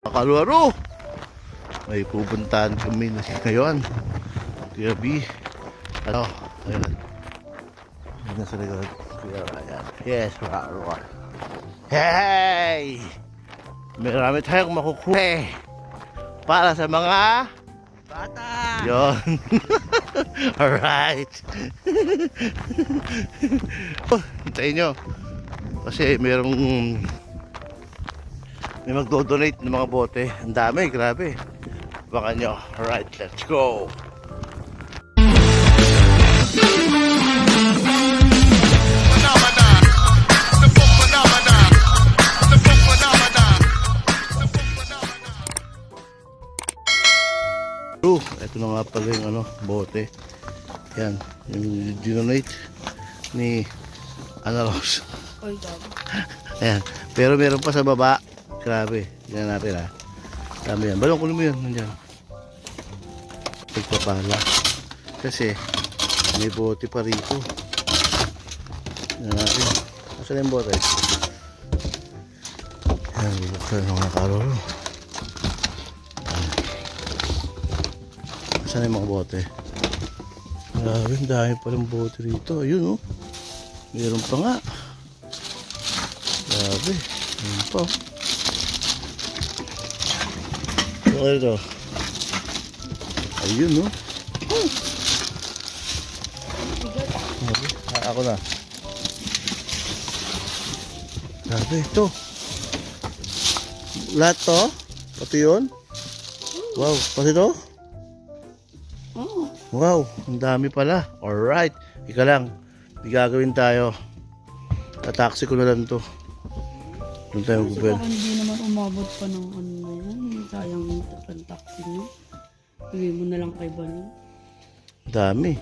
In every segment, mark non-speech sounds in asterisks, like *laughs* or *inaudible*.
Kakalaro! May pupuntahan kami *laughs* ngayon. Kuya B. Ano? Ayun. Ayun na sa likod. Kuya Ryan. Yes, Ryan. Hey! Marami tayong makukuha para sa mga Bata! Yon. *laughs* Alright. *laughs* oh, hintayin nyo. Kasi merong may magdo-donate ng mga bote. Ang dami, grabe. Baka nyo. Alright, let's go. Oh, ito na nga pala yung ano, bote. Yan, yung donate ni Ana Rose. Ayan. Pero meron pa sa baba. Grabe. Tingnan natin ha. Dami yan. Balong kunin mo yun. Nandiyan. Pagpapala. Kasi may bote pa rito. Tingnan natin. Asan yung bote? Ayan. Bubuksan ng mga karolo. Asan yung mga bote? Grabe. Ang dami pa rin bote rito. Ayun oh. Meron pa nga. Grabe. Ayun pa. oh. Kayo ito? Ayun, no? Ah, ako na. Grabe, ito. Lahat to? Pati yun? Wow, pati to? Wow, ang dami pala. Alright. Ika lang. May gagawin tayo. Tataksi ko na lang to. Doon tayo baka hindi naman umabot pa ng ano. Sayang yung ang taxi niyo. Bigay mo na lang kay Bani. Dami.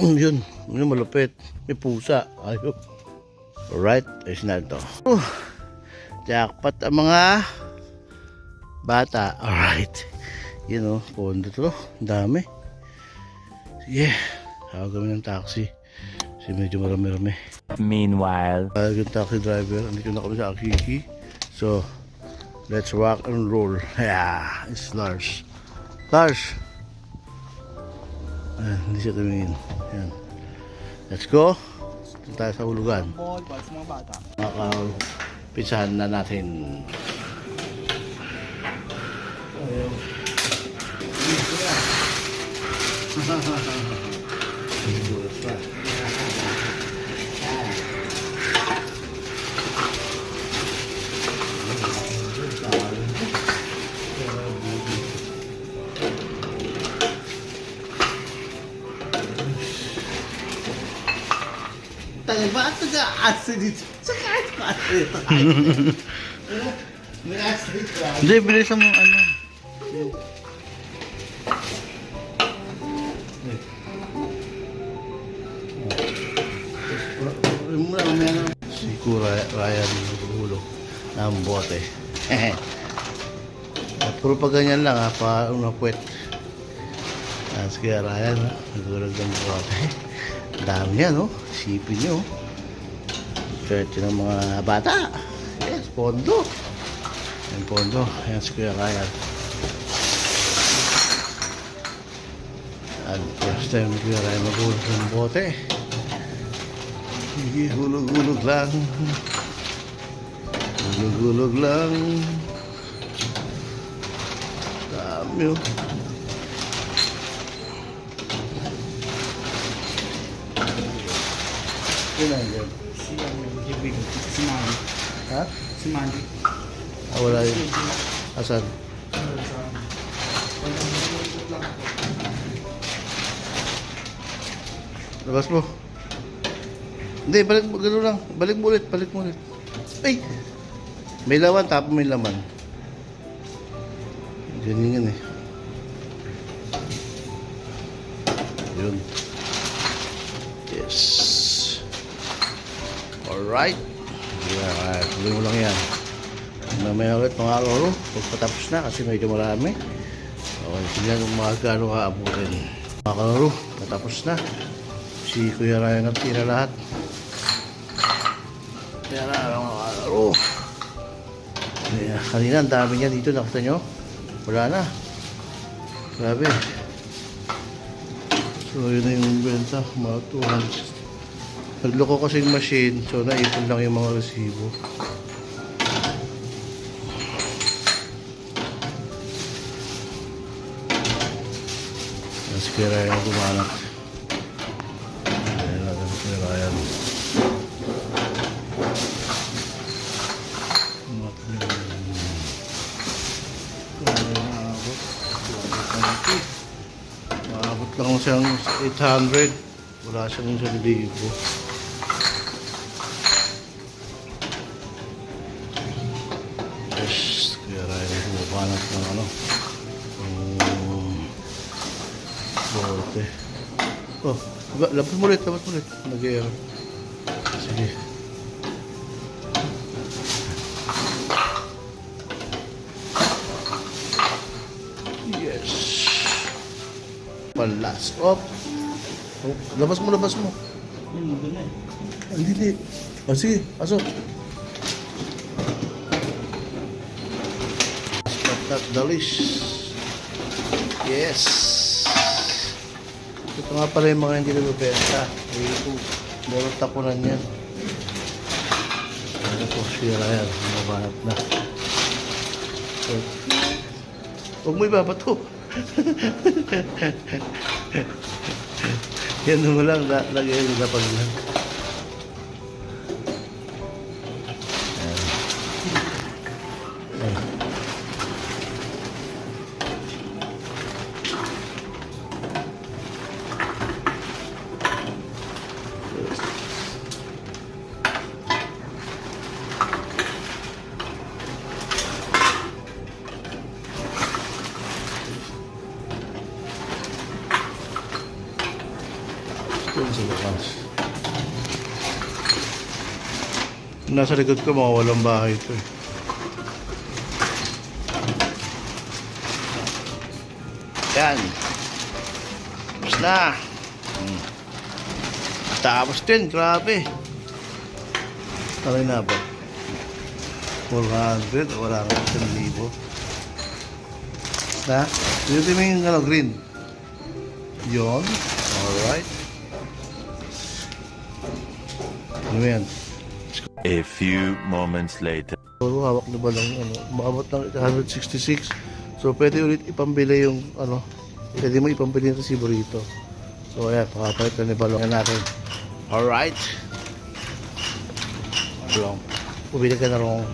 Mm, *clears throat* Yun, yun malupit. May pusa. Ayun. Alright, ayos na ito. Uh, jackpot ang mga bata. Alright. Yun o, pondo to. Ang dami. Sige, tawag kami ng taxi. Kasi medyo marami-rami. Meanwhile. Tawag yung taxi driver. Andito na kami sa Akiki. So, let's rock and roll. *laughs* Yeah, it's Lars. Lars! Ayan, hindi siya tumingin. Ayan. Let's go. Ito tayo sa hulugan. Makapisahan na natin. Tayo *laughs* ba ito ka asa dito? Sa kahit pa asa dito. May asa dito. Hindi, bilisan mo ano. Si Kura Ryan hulog ng bote. At puro pa ganyan lang ha, pa una puwet. Ah, sige Ryan nagulog ng bote. Ang dami yan no, sipin nyo. Swerte ng mga bata. Yes, pondo. Yan pondo. Yan si Kuya Ryan. At first time Kuya Ryan maghulog ng bote. Sige, hulog-hulog lang. Hulog-hulog lang. Dami oh. Yun na yun. Si ano, Jibig, si Mandy. Ha? Si Mandy. Ah, wala yun. Asan? Labas mo. Hindi, balik mo. Ganun lang. Balik mo ulit. Balik mo ulit. Ay! May laman. Tapos may laman. Ganyan yan eh. Yun. Yes. Alright. Yeah, tuloy mo lang yan. Mamaya ulit mga lolo. Pagpatapos na kasi medyo marami. Okay, tingnan kung mga gaano kaabutin. Mga kaloro, natapos na. Si Kuya Ryan nagtira lahat. Kaya na, mga kaloro. Ayan, kanina ang dami niya dito, nakita nyo? Wala na. Grabe. So, yun na yung benta. Mga 200. Nagloko kasi yung machine, so naipon lang yung mga resibo. Ang sikira yung gumanap. Ayan natin sikira yan. Maabot lang siyang 800. Wala siyang 1,000. Bote. Oh, ba- labas mo labas mo. Nag-air. Sige. Yes. Palas. Op. Oh, labas mo, labas mo. Eh. Hindi, hindi. Oh, sige, pasok. Patat dalis. Yes. Ito nga pala yung mga hindi nabibenta. Ito, meron tapunan yan. Ano po, sira yan. Mabanat na. So, huwag mo ibabato. *laughs* yan mo lang, la- lagyan yung lapag lang. Nasa likod ko, mga walang bahay ito eh. Yan. Tapos na. Hmm. Tapos din, grabe. Talay na ba? 400, wala nga 1,000. Na? Dito mo yung ano, green. Yon. Alright. Ano yan? A few moments later. Puro hawak na ba lang ano, maabot ng 166. So pwede ulit ipambili yung ano, pwede mo ipambili yung resibo rito. So ayan, pakapalit na ni Balong natin. Alright. Balong. Pumili ka na rin.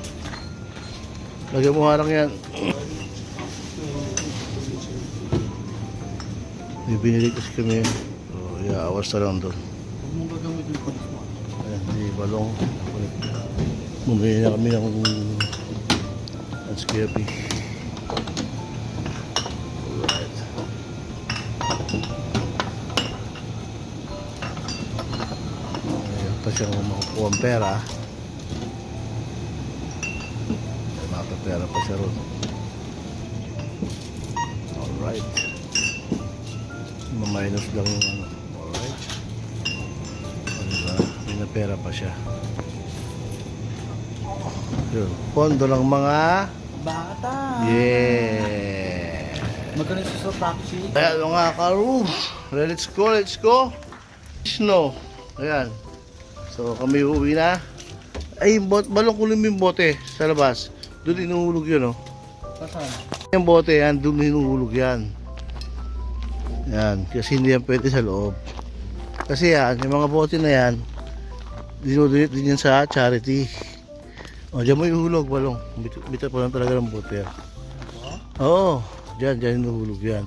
Lagyan mo harang yan. May binili kasi kami. So, yeah, awas na lang doon. Huwag mong gagamit yung pants mo. Ayan, di balong. Bumili na kami ng Landscaping. Alright. Ayan pa siyang makukuha ang pera. May makapera pa siya ron. Alright. Maminus lang yung ano. May napera pa siya. Yun. Pondo lang mga... Bata! Yeah! Magkano siya sa taxi? Ayan mga karu. Let's go, let's go. Snow. Ayan. So kami uuwi na. Ay, bot, balong mo yung bote sa labas. Doon inuhulog yun, oh. Pasan? Yung bote yan, doon inuhulog yan. Yan, kasi hindi yan pwede sa loob. Kasi yan, yung mga bote na yan, dinudunit din yan sa charity. O, dyan mo ihuhulog, balong. Bit- Bita pa lang talaga ng bote yan. Oo, dyan, dyan inuhulog yan.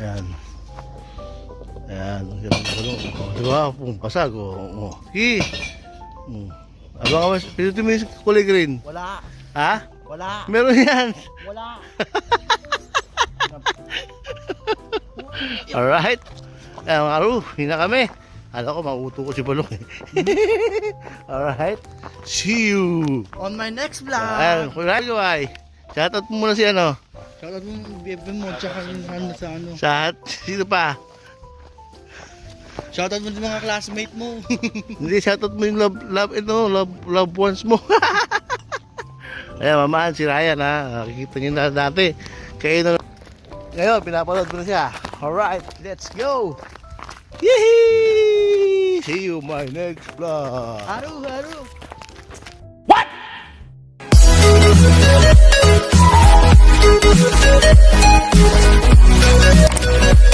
Yan. Yan, ganun balong. O, di ba? Pung pasag, o. o. Hi! Hmm. Abang ka mas, pinutin mo yung kulay green. Wala! Ha? Wala! Meron yan. Wala! *laughs* Alright. Eh, mga karu, hindi na kami. Alam ko, mauto ko si Balong eh. *laughs* Alright. See you. On my next vlog! Ayan, kunwari ko ay. Shoutout mo muna si ano. Shoutout mo yung bebe mo, tsaka yung ano sa ano. Sa sino pa? Shoutout mo sa mga classmate mo. *laughs* Hindi, shoutout mo yung love, love, ito, love, love ones mo. *laughs* Ayan, mamaan si Ryan ha. Nakikita niyo na dati. Kayo na. Ngayon, pinapanood ko na siya. Alright, let's go! Yehey! See you my next vlog. Haru, Haru. What? What?